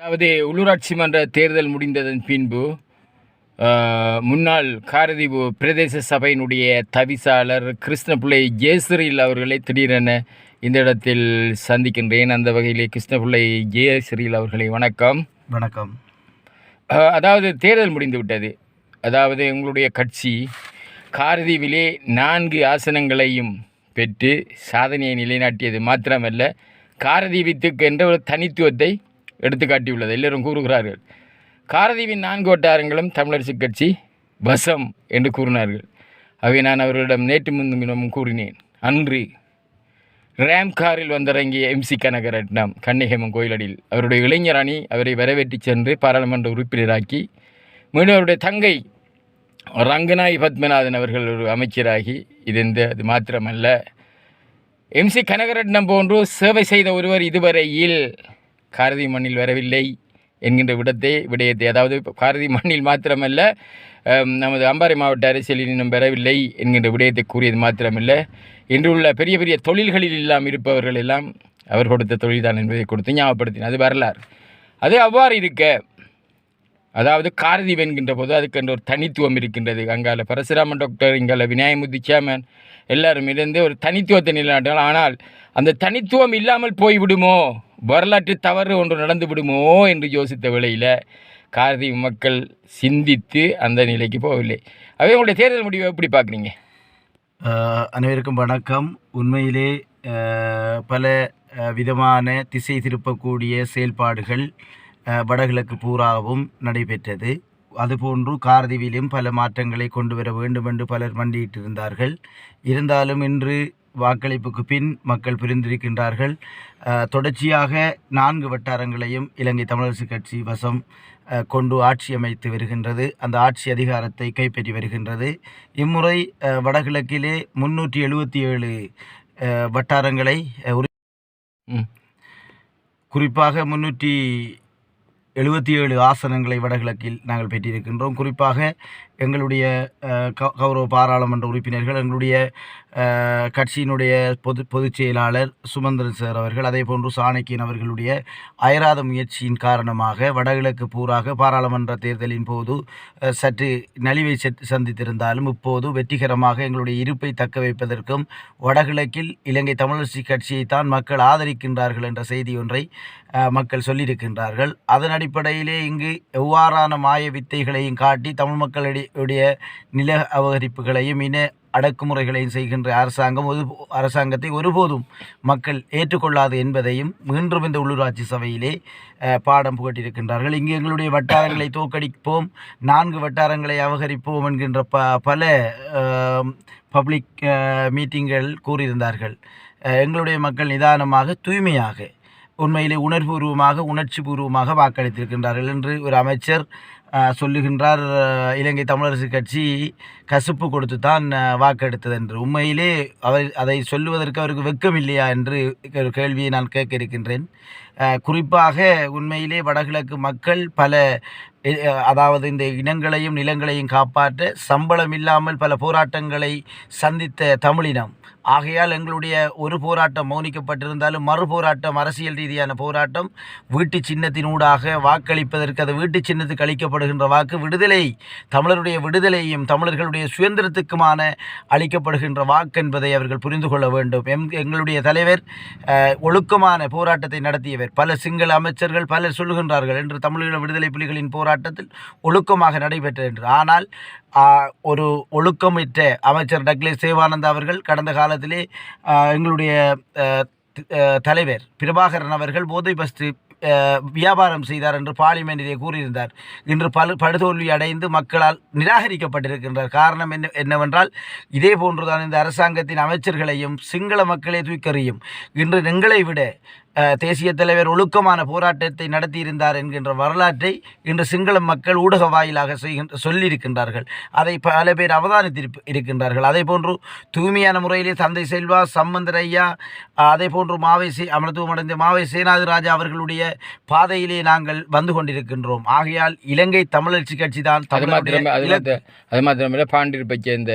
அதாவது உள்ளூராட்சி மன்ற தேர்தல் முடிந்ததன் பின்பு முன்னாள் காரதீவு பிரதேச சபையினுடைய தவிசாளர் கிருஷ்ணபிள்ளை ஜெயஸ்ரீல் அவர்களை திடீரென இந்த இடத்தில் சந்திக்கின்றேன். அந்த வகையிலே கிருஷ்ணபிள்ளை ஜெயஸ்ரீல் அவர்களை வணக்கம். வணக்கம். அதாவது தேர்தல் முடிந்து விட்டது அதாவது உங்களுடைய கட்சி காரதீவிலே நான்கு ஆசனங்களையும் பெற்று சாதனையை நிலைநாட்டியது மாத்திரமல்ல. காரதீபத்துக்கு என்ற ஒரு தனித்துவத்தை எடுத்துக்காட்டியுள்ளது. எல்லோரும் கூறுகிறார்கள். காரதீவின் நான்கு வட்டாரங்களும் தமிழரசு கட்சி வசம் என்று கூறினார்கள். அவை நான் அவர்களிடம் நேற்று முன்தினமும் கூறினேன். அன்று ரேம் காரில் வந்திறங்கிய எம்சி கனகரட்னம் கன்னிகேமன் கோயிலடியில் அவருடைய இளைஞர் அணி அவரை வரவேற்றி சென்று பாராளுமன்ற உறுப்பினராக்கி மீண்டும் அவருடைய தங்கை ரங்கநாய் பத்மநாதன் அவர்கள் ஒரு அமைச்சராகி இது இந்த இது மாத்திரமல்ல. எம்சி கனகரட்னம் போன்று சேவை செய்த ஒருவர் இதுவரையில் காரதி மண்ணில் வரவில்லை என்கின்ற விடத்தை விடயத்தை. அதாவது காரதி மண்ணில் மாத்திரமல்ல நமது அம்பாறை மாவட்ட அரசியலில் இன்னும் பெறவில்லை என்கின்ற விடயத்தை கூறியது மாத்திரமல்ல. இன்று உள்ள பெரிய பெரிய தொழில்களில் எல்லாம் இருப்பவர்கள் எல்லாம் அவர் கொடுத்த தொழில்தான் என்பதை கொடுத்து ஞாபகப்படுத்தின. அது வரலாறு. அது அவ்வாறு இருக்க அதாவது காரதி வென்கின்ற போது அதுக்கென்ற ஒரு தனித்துவம் இருக்கின்றது. அங்கால பரசுராமன் டாக்டர் இங்கால விநாயகமுத்தி சேமன் எல்லாரும் இருந்து ஒரு தனித்துவத்தை நிலைநாட்டினால் ஆனால் அந்த தனித்துவம் இல்லாமல் போய்விடுமோ? வரலாற்று தவறு ஒன்று நடந்து விடுமோ? என்று யோசித்த வேளையில் கார்த்தி மக்கள் சிந்தித்து அந்த நிலைக்கு போகவில்லை. அவை உங்களுடைய தேர்தல் முடிவை எப்படி பார்க்குறீங்க? அனைவருக்கும் வணக்கம். உண்மையிலே பல விதமான திசை திருப்பக்கூடிய செயல்பாடுகள் வடகிழக்கு பூராவும் நடைபெற்றது. அதுபோன்று கார்தீவிலும் பல மாற்றங்களை கொண்டு வர வேண்டும் என்று பலர் மண்டியிட்டிருந்தார்கள். இருந்தாலும் இன்று வாக்களிப்புக்கு பின் மக்கள் புரிந்திருக்கின்றார்கள். தொடர்ச்சியாக நான்கு வட்டாரங்களையும் இலங்கை தமிழரசு கட்சி வசம் கொண்டு ஆட்சி அமைத்து வருகின்றது. அந்த ஆட்சி அதிகாரத்தை கைப்பற்றி வருகின்றது. இம்முறை வடகிழக்கிலே முன்னூற்றி எழுபத்தி ஏழு வட்டாரங்களை குறிப்பாக முன்னூற்றி எழுபத்தி ஏழு ஆசனங்களை வடகிழக்கில் நாங்கள் பெற்றிருக்கின்றோம். குறிப்பாக எங்களுடைய கௌரவ பாராளுமன்ற உறுப்பினர்கள் எங்களுடைய கட்சியினுடைய பொது பொதுச் செயலாளர் சுமந்திரன் சார் அவர்கள் அதே போன்று சாணக்கியன் அவர்களுடைய அயராத முயற்சியின் காரணமாக வடகிழக்கு பூராக பாராளுமன்ற தேர்தலின் போது சற்று நலிவை சந்தித்திருந்தாலும் இப்போது வெற்றிகரமாக எங்களுடைய இருப்பை தக்க வைப்பதற்கும் வடகிழக்கில் இலங்கை தமிழரசு கட்சியைத்தான் மக்கள் ஆதரிக்கின்றார்கள் என்ற செய்தி ஒன்றை மக்கள் சொல்லியிருக்கின்றார்கள். அதன் அடிப்படையிலே இங்கு எவ்வாறான மாய வித்தைகளையும் காட்டி தமிழ் மக்களிடையே உடைய நில அபகரிப்புகளையும் இன அடக்குமுறைகளையும் செய்கின்ற அரசாங்கம் ஒரு அரசாங்கத்தை ஒருபோதும் மக்கள் ஏற்றுக்கொள்ளாது என்பதையும் மீண்டும் இந்த உள்ளூராட்சி சபையிலே பாடம் புகட்டியிருக்கின்றார்கள். இங்கு எங்களுடைய வட்டாரங்களை தோற்கடிப்போம் நான்கு வட்டாரங்களை அபகரிப்போம் என்கின்ற ப பல பப்ளிக் மீட்டிங்கள் கூறியிருந்தார்கள். எங்களுடைய மக்கள் நிதானமாக தூய்மையாக உண்மையிலே உணர்வுபூர்வமாக உணர்ச்சி பூர்வமாக வாக்களித்திருக்கின்றார்கள் என்று ஒரு அமைச்சர் சொல்லுகின்றார் இலங்கை தமிழரசு கட்சி கசுப்பு கொடுத்து தான் வாக்கெடுத்தது என்று. உண்மையிலே அவர் அதை சொல்லுவதற்கு அவருக்கு வெக்கம் இல்லையா என்று ஒரு கேள்வியை நான் கேட்க இருக்கின்றேன். குறிப்பாக உண்மையிலே வடகிழக்கு மக்கள் பல அதாவது இந்த இனங்களையும் நிலங்களையும் காப்பாற்ற சம்பளம் இல்லாமல் பல போராட்டங்களை சந்தித்த தமிழினம் ஆகையால் எங்களுடைய ஒரு போராட்டம் மௌனிக்கப்பட்டிருந்தாலும் மறு போராட்டம் அரசியல் ரீதியான போராட்டம். வீட்டு சின்னத்தினூடாக வாக்களிப்பதற்கு அது வீட்டு சின்னத்துக்கு அளிக்கப்படுகின்ற வாக்கு விடுதலை. தமிழருடைய விடுதலையும் தமிழர்களுடைய சுதந்திரத்துக்குமான அளிக்கப்படுகின்ற வாக்கு என்பதை அவர்கள் புரிந்து கொள்ள வேண்டும். எம் எங்களுடைய தலைவர் ஒழுக்கமான போராட்டத்தை நடத்தியவர். பல சிங்கள அமைச்சர்கள் பலர் சொல்லுகின்றார்கள் என்று தமிழீழ விடுதலை புலிகளின் போராட்டத்தில் ஒழுக்கமாக நடைபெற்றது என்று. ஆனால் ஒரு ஒழுக்கமிட்ட அமைச்சர் டக்ளஸ் சேவானந்த் அவர்கள் கடந்த காலத்திலே எங்களுடைய தலைவர் பிரபாகரன் அவர்கள் போதை பஸ்து வியாபாரம் செய்தார் என்று பார்லிமெண்டிலே கூறியிருந்தார். இன்று பல படுதோல்வி அடைந்து மக்களால் நிராகரிக்கப்பட்டிருக்கின்றார். காரணம் என்ன என்னவென்றால் இதே போன்றுதான் இந்த அரசாங்கத்தின் அமைச்சர்களையும் சிங்கள மக்களை தூக்கறியும் இன்று எங்களை விட தேசிய தலைவர் ஒழுக்கமான போராட்டத்தை நடத்தியிருந்தார் என்கின்ற வரலாற்றை இன்று சிங்கள மக்கள் ஊடக வாயிலாக செய்கின்ற சொல்லியிருக்கின்றார்கள். அதை பல பேர் அவதானித்திருப்ப இருக்கின்றார்கள். அதே போன்று தூய்மையான முறையிலே தந்தை செல்வா சம்பந்தர் ஐயா அதே போன்று மாவை சே அமர்த்துவமடைந்த மாவை சேனாதி ராஜா அவர்களுடைய பாதையிலே நாங்கள் வந்து கொண்டிருக்கின்றோம். ஆகையால் இலங்கை தமிழர்ச்சி கட்சி தான் அது மாத்திரமே அது மாத்திர அது மாத்திரமில்ல பாண்டிருப்பை சேர்ந்த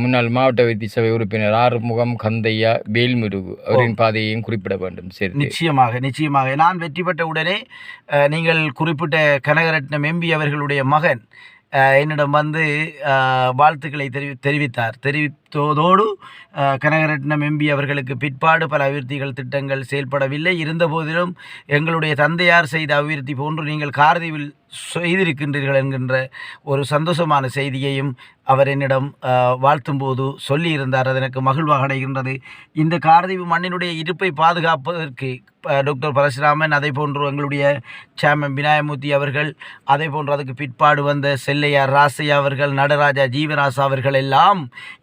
முன்னாள் மாவட்ட வைத்திய சபை உறுப்பினர் ஆறுமுகம் கந்தையா வேல்முருகு அவரின் பாதையையும் குறிப்பிட வேண்டும் சரி நிச்சயமாக நிச்சயமாக. நான் வெற்றி பெற்ற உடனே நீங்கள் குறிப்பிட்ட கனகரட்னம் எம்பி அவர்களுடைய மகன் என்னிடம் வந்து வாழ்த்துக்களை தெரிவி தெரிவித்தார். தெரிவித்ததோடு கனகரட்னம் எம்பி அவர்களுக்கு பிற்பாடு பல அபிவிருத்திகள் திட்டங்கள் செயல்படவில்லை. இருந்தபோதிலும் எங்களுடைய தந்தையார் செய்த அபிவிருத்தி போன்று நீங்கள் கார்தீவில் செய்திருக்கின்றீர்கள் என்கின்ற ஒரு சந்தோஷமான செய்தியையும் அவர் என்னிடம் வாழ்த்தும் வாழ்த்தும்போது சொல்லியிருந்தார். அது எனக்கு மகிழ்வாக அடைகின்றது. இந்த காரதீவு மண்ணினுடைய இருப்பை பாதுகாப்பதற்கு டாக்டர் பரசுராமன் அதே போன்று எங்களுடைய சேமன் விநாயகமூர்த்தி அவர்கள் அதே போன்று அதுக்கு பிற்பாடு வந்த செல்லையார் ராசையா அவர்கள் நடராஜா ஜீவராசா அவர்கள் எல்லாம்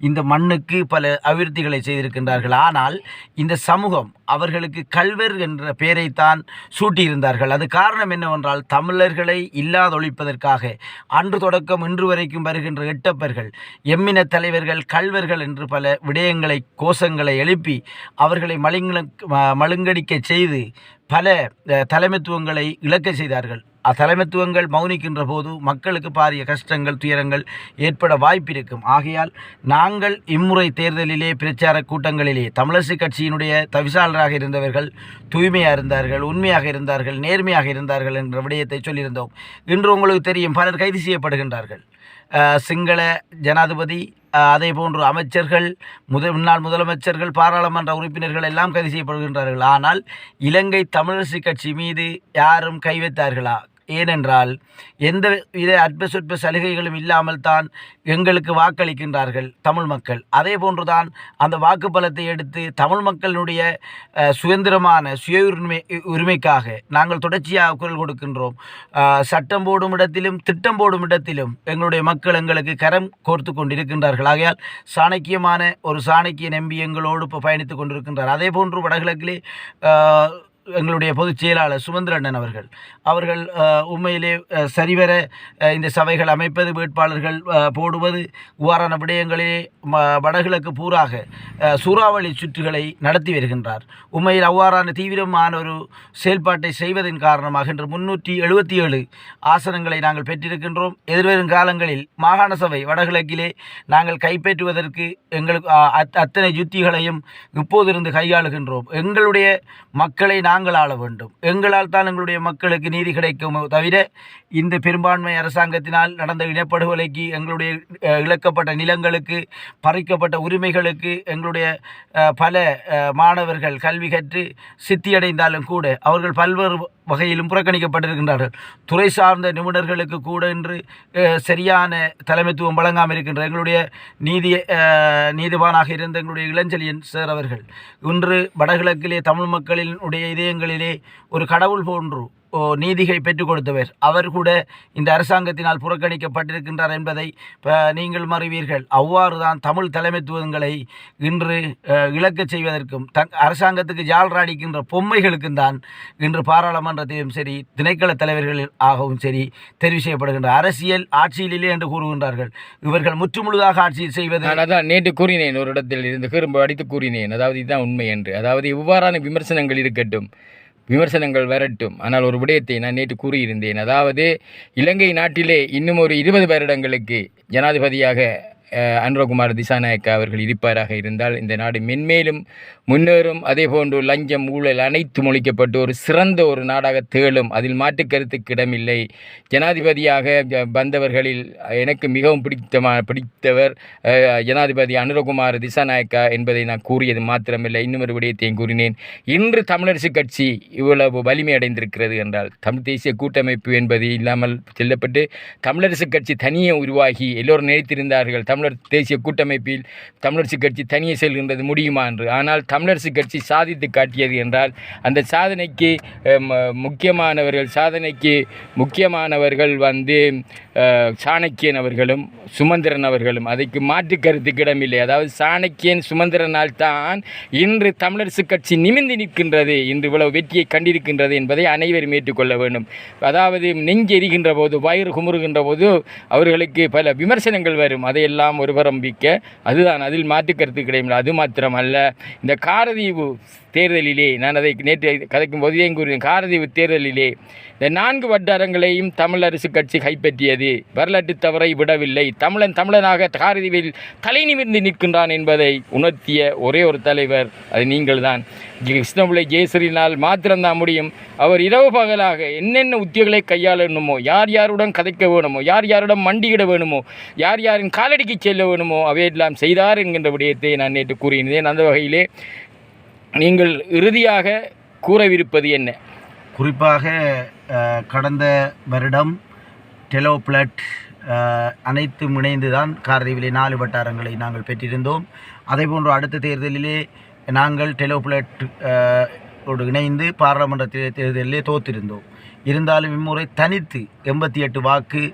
இந்த மண்ணுக்கு பல அபிவிருத்திகளை செய்திருக்கின்றார்கள். ஆனால் இந்த சமூகம் அவர்களுக்கு கல்வர் என்ற பெயரைத்தான் சூட்டியிருந்தார்கள். அது காரணம் என்னவென்றால் தமிழர்களை இல்லாதொழிப்பதற்காக. அன்று தொடக்கம் இன்று வரைக்கும் வருகின்ற எட்டப்பர்கள் எம்மின தலைவர்கள் கல்வர்கள் என்று பல விடயங்களை கோஷங்களை எழுப்பி அவர்களை மழுங்க மழுங்கடிக்க செய்து பல தலைமைத்துவங்களை இழக்க செய்தார்கள். தலைமைத்துவங்கள் மௌனிக்கின்ற போது மக்களுக்கு பாரிய கஷ்டங்கள் துயரங்கள் ஏற்பட வாய்ப்பிருக்கும். ஆகையால் நாங்கள் இம்முறை தேர்தலிலே பிரச்சார கூட்டங்களிலே தமிழரசு கட்சியினுடைய தவிசாளராக இருந்தவர்கள் தூய்மையாக இருந்தார்கள் உண்மையாக இருந்தார்கள் நேர்மையாக இருந்தார்கள் என்ற விடயத்தை சொல்லியிருந்தோம். இன்று உங்களுக்கு தெரியும் பலர் கைது செய்யப்படுகின்றார்கள். சிங்கள ஜனாதிபதி அதே போன்று அமைச்சர்கள் முத முன்னாள் முதலமைச்சர்கள் பாராளுமன்ற உறுப்பினர்கள் எல்லாம் கைது செய்யப்படுகின்றார்கள். ஆனால் இலங்கை தமிழரசு கட்சி மீது யாரும் கை வைத்தார்களா? ஏனென்றால் எந்த வித அற்ப சொற்ப சலுகைகளும் இல்லாமல் தான் எங்களுக்கு வாக்களிக்கின்றார்கள் தமிழ் மக்கள். அதே போன்றுதான் அந்த வாக்கு பலத்தை எடுத்து தமிழ் மக்களினுடைய சுதந்திரமான சுய உரிமை உரிமைக்காக நாங்கள் தொடர்ச்சியாக குரல் கொடுக்கின்றோம். சட்டம் போடும் இடத்திலும் திட்டம் போடும் இடத்திலும் எங்களுடைய மக்கள் எங்களுக்கு கரம் கோர்த்து கொண்டிருக்கின்றார்கள். ஆகையால் சாணக்கியமான ஒரு சாணக்கிய நம்பி எங்களோடு இப்போ பயணித்து கொண்டிருக்கின்றார். அதே போன்று வடகிழக்கிலே எங்களுடைய பொதுச் செயலாளர் சுமந்திரண்ணன் அவர்கள். அவர்கள் உண்மையிலே சரிவர இந்த சபைகள் அமைப்பது வேட்பாளர்கள் போடுவது இவ்வாறான விடயங்களிலே வடகிழக்கு பூராக சூறாவளி சுற்றுகளை நடத்தி வருகின்றார். உண்மையில் அவ்வாறான தீவிரமான ஒரு செயல்பாட்டை செய்வதன் காரணமாக இன்று முன்னூற்றி எழுபத்தி ஏழு ஆசனங்களை நாங்கள் பெற்றிருக்கின்றோம். எதிர்வரும் காலங்களில் மாகாண சபை வடகிழக்கிலே நாங்கள் கைப்பற்றுவதற்கு எங்களுக்கு அத்- அத்தனை யுத்திகளையும் இப்போதிருந்து கையாளுகின்றோம். எங்களுடைய மக்களை நாங்கள் ஆள வேண்டும். எங்களால் தான் எங்களுடைய மக்களுக்கு நீதி கிடைக்கும் தவிர இந்த பெரும்பான்மை அரசாங்கத்தினால் நடந்த இனப்படுகொலைக்கு எங்களுடைய இழக்கப்பட்ட நிலங்களுக்கு பறிக்கப்பட்ட உரிமைகளுக்கு எங்களுடைய பல மாணவர்கள் கல்வி கற்று சித்தியடைந்தாலும் கூட அவர்கள் பல்வேறு வகையிலும் புறக்கணிக்கப்பட்டிருக்கின்றார்கள். துறை சார்ந்த நிபுணர்களுக்கு கூட இன்று சரியான தலைமைத்துவம் வழங்காமல் இருக்கின்ற எங்களுடைய நீதி நீதிவானாக நீதிபானாக இருந்த எங்களுடைய இளஞ்செழியன் சார் அவர்கள் இன்று வடகிழக்கிலே தமிழ் மக்களினுடைய இதயங்களிலே ஒரு கடவுள் போன்று நீதிகை பெற்றுக் கொடுத்தவர். அவர் கூட இந்த அரசாங்கத்தினால் புறக்கணிக்கப்பட்டிருக்கின்றார் என்பதை நீங்கள் மறிவீர்கள். அவ்வாறு தான் தமிழ் தலைமைத்துவங்களை இன்று இழக்கச் செய்வதற்கும் தங் அரசாங்கத்துக்கு ஜால்ராடிக்கின்ற பொம்மைகளுக்கும் தான் இன்று பாராளுமன்றத்திலும் சரி திணைக்கள தலைவர்கள் ஆகவும் சரி தெரிவு செய்யப்படுகின்ற அரசியல் ஆட்சியிலே என்று கூறுகின்றார்கள். இவர்கள் முற்றுமுழுதாக ஆட்சியில் செய்வது நான் அதான் நேற்று கூறினேன் ஒரு இடத்தில் இருந்து திரும்ப அடித்து கூறினேன். அதாவது இதுதான் உண்மை என்று. அதாவது இவ்வாறான விமர்சனங்கள் இருக்கட்டும். விமர்சனங்கள் வரட்டும். ஆனால் ஒரு விடயத்தை நான் நேற்று கூறியிருந்தேன். அதாவது இலங்கை நாட்டிலே இன்னும் ஒரு இருபது வருடங்களுக்கு ஜனாதிபதியாக அனுரகுமார் திசாநாயக்கா அவர்கள் இருப்பாராக இருந்தால் இந்த நாடு மென்மேலும் முன்னேறும். அதே போன்று லஞ்சம் ஊழல் அனைத்தும் ஒழிக்கப்பட்டு ஒரு சிறந்த ஒரு நாடாக திகழும். அதில் மாற்று கருத்துக்கு இடமில்லை. ஜனாதிபதியாக வந்தவர்களில் எனக்கு மிகவும் பிடித்தமா பிடித்தவர் ஜனாதிபதி அனுரகுமார் திசாநாயக்கா என்பதை நான் கூறியது மாத்திரமில்லை. இன்னும் ஒரு விடயத்தையும் கூறினேன். இன்று தமிழரசு கட்சி இவ்வளவு வலிமை அடைந்திருக்கிறது என்றால் தமிழ் தேசிய கூட்டமைப்பு என்பது இல்லாமல் செல்லப்பட்டு தமிழரசு கட்சி தனியே உருவாகி எல்லோரும் நினைத்திருந்தார்கள். தமிழர் தேசிய கூட்டமைப்பில் தமிழரசு கட்சி தனியே செல்கின்றது முடியுமா என்று. ஆனால் தமிழரசு கட்சி சாதித்து காட்டியது என்றால் அந்த சாதனைக்கு ம- முக்கியமானவர்கள் சாதனைக்கு முக்கியமானவர்கள் வந்து சாணக்கியன் அவர்களும் சுமந்திரன் அவர்களும் அதுக்கு மாற்று கருத்து இடமில்லை. அதாவது சாணக்கியன் சுமந்திரனால் தான் இன்று தமிழரசு கட்சி நிமிந்து நிற்கின்றது இன்று இவ்வளவு வெற்றியை கண்டிருக்கின்றது என்பதை அனைவரும் ஏற்றுக்கொள்ள வேண்டும். அதாவது நெஞ்செரிகின்ற போது வயிறு குமுறுகின்ற போது அவர்களுக்கு பல விமர்சனங்கள் வரும். அதையெல்லாம் ஒருபரம்பிக்க அதுதான் அதில் மாற்று கருத்து கிடையாது அது மாத்திரமல்ல இந்த காரதீவு தேர்தலிலே நான் அதை நேற்று கதைக்கும் போதே கூறினேன்? காரதீவு தேர்தலிலே இந்த நான்கு வட்டாரங்களையும் தமிழ் அரசு கட்சி கைப்பற்றியது. வரலாற்று தவறை விடவில்லை. தமிழன் தமிழனாக காரதீவில் தலை நிமிர்ந்து நிற்கின்றான் என்பதை உணர்த்திய ஒரே ஒரு தலைவர் அது நீங்கள்தான். கிருஷ்ணபிள்ளை ஜெயஸ்ரீனால் மாத்திரம்தான் முடியும். அவர் இரவு பகலாக என்னென்ன உத்திகளை கையாளணுமோ யார் யாருடன் கதைக்க வேணுமோ யார் யாருடன் மண்டியிட வேணுமோ யார் யாரின் காலடிக்கு செல்ல வேணுமோ அவையெல்லாம் செய்தார் என்கின்ற விடயத்தை நான் நேற்று கூறினேன். அந்த வகையிலே நீங்கள் இறுதியாக கூறவிருப்பது என்ன? குறிப்பாக கடந்த வருடம் டெலோப்ளட் அனைத்தும் இணைந்து தான் காரதீவிலே நாலு வட்டாரங்களை நாங்கள் பெற்றிருந்தோம். அதேபோன்று அடுத்த தேர்தலிலே நாங்கள் டெலோப்ளட் அஹ், இணைந்து பாராளுமன்ற தே- தேர்தலிலே தோற்றிருந்தோம் இருந்தாலும் இம்முறை தனித்து எண்பத்தி எட்டு வாக்கு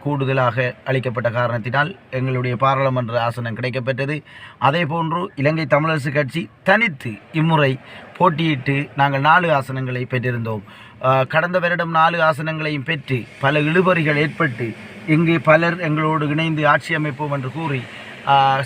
கூடுதலாக அளிக்கப்பட்ட காரணத்தினால் எங்களுடைய பாராளுமன்ற ஆசனம் கிடைக்கப்பெற்றது. அதேபோன்று இலங்கை தமிழரசு கட்சி தனித்து இம்முறை போட்டியிட்டு நாங்கள் நாலு ஆசனங்களை பெற்றிருந்தோம். கடந்த வருடம் நாலு ஆசனங்களையும் பெற்று பல இழுபறிகள் ஏற்பட்டு இங்கு பலர் எங்களோடு இணைந்து ஆட்சி அமைப்போம் என்று கூறி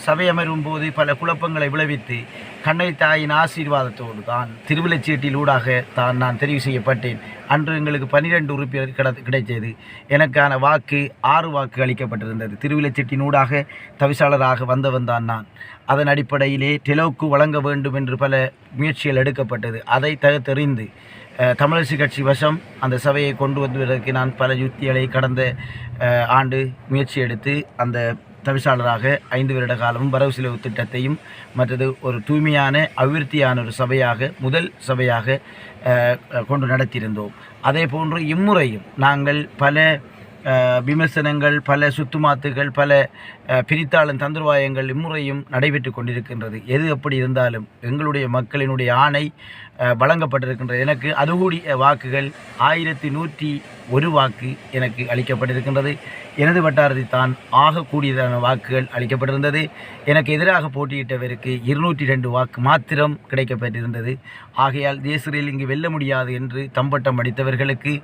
சபை அமரும் போது பல குழப்பங்களை விளைவித்து கண்ணை தாயின் ஆசீர்வாதத்தோடு தான் திருவிழச்சீட்டில் ஊடாக தான் நான் தெரிவு செய்யப்பட்டேன். அன்று எங்களுக்கு பன்னிரெண்டு உறுப்பினர் கிட கிடைத்தது. எனக்கான வாக்கு ஆறு வாக்கு அளிக்கப்பட்டிருந்தது. திருவிழச்சீட்டின் ஊடாக தவிசாளராக வந்தவன் தான் நான். அதன் அடிப்படையிலே டெலோக்கு வழங்க வேண்டும் என்று பல முயற்சிகள் எடுக்கப்பட்டது. அதை தகத்தெறிந்து தமிழரசு கட்சி வசம் அந்த சபையை கொண்டு வருவதற்கு நான் பல யுக்திகளை கடந்த ஆண்டு முயற்சி எடுத்து அந்த தவிசாளராக ஐந்து வருட காலமும் வரவு செலவு திட்டத்தையும் மற்றது ஒரு தூய்மையான அபிவிருத்தியான ஒரு சபையாக முதல் சபையாக கொண்டு நடத்தியிருந்தோம். அதே போன்று இம்முறையும் நாங்கள் பல விமர்சனங்கள் பல சுத்துமாத்துகள் பல பிரித்தாளன் தந்திரவாயங்கள் இம்முறையும் நடைபெற்று கொண்டிருக்கின்றது. எது எப்படி இருந்தாலும் எங்களுடைய மக்களினுடைய ஆணை வழங்கப்பட்டிருக்கின்றது எனக்கு அதுகூடிய வாக்குகள் ஆயிரத்தி நூற்றி ஒரு வாக்கு எனக்கு அளிக்கப்பட்டிருக்கின்றது. எனது வட்டாரத்தில் தான் ஆகக்கூடியதான வாக்குகள் அளிக்கப்பட்டிருந்தது. எனக்கு எதிராக போட்டியிட்டவருக்கு இருநூற்றி ரெண்டு வாக்கு மாத்திரம் கிடைக்கப்பட்டிருந்தது. ஆகையால் ஜேசுரில் இங்கு வெல்ல முடியாது என்று தம்பட்டம் அடித்தவர்களுக்கு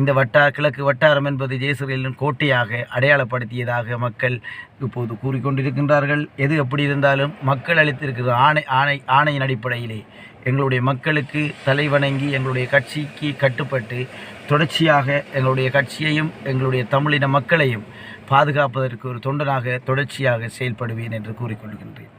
இந்த வட்டார கிழக்கு வட்டாரம் என்பது ஜேசுரிலின் கோட்டையாக அடையாளப்படுத்தியதாக மக்கள் இப்போது கூறிக்கொண்டிருக்கின்றார்கள். எது எப்படி இருந்தாலும் மக்கள் அளித்திருக்கிற ஆணை ஆணை ஆணையின் அடிப்படையிலே. எங்களுடைய மக்களுக்கு தலைவணங்கி எங்களுடைய கட்சிக்கு கட்டுப்பட்டு தொடர்ச்சியாக எங்களுடைய கட்சியையும் எங்களுடைய தமிழின மக்களையும் பாதுகாப்பதற்கு ஒரு தொண்டனாக தொடர்ச்சியாக செயல்படுவேன் என்று கூறிக்கொள்கின்றேன்.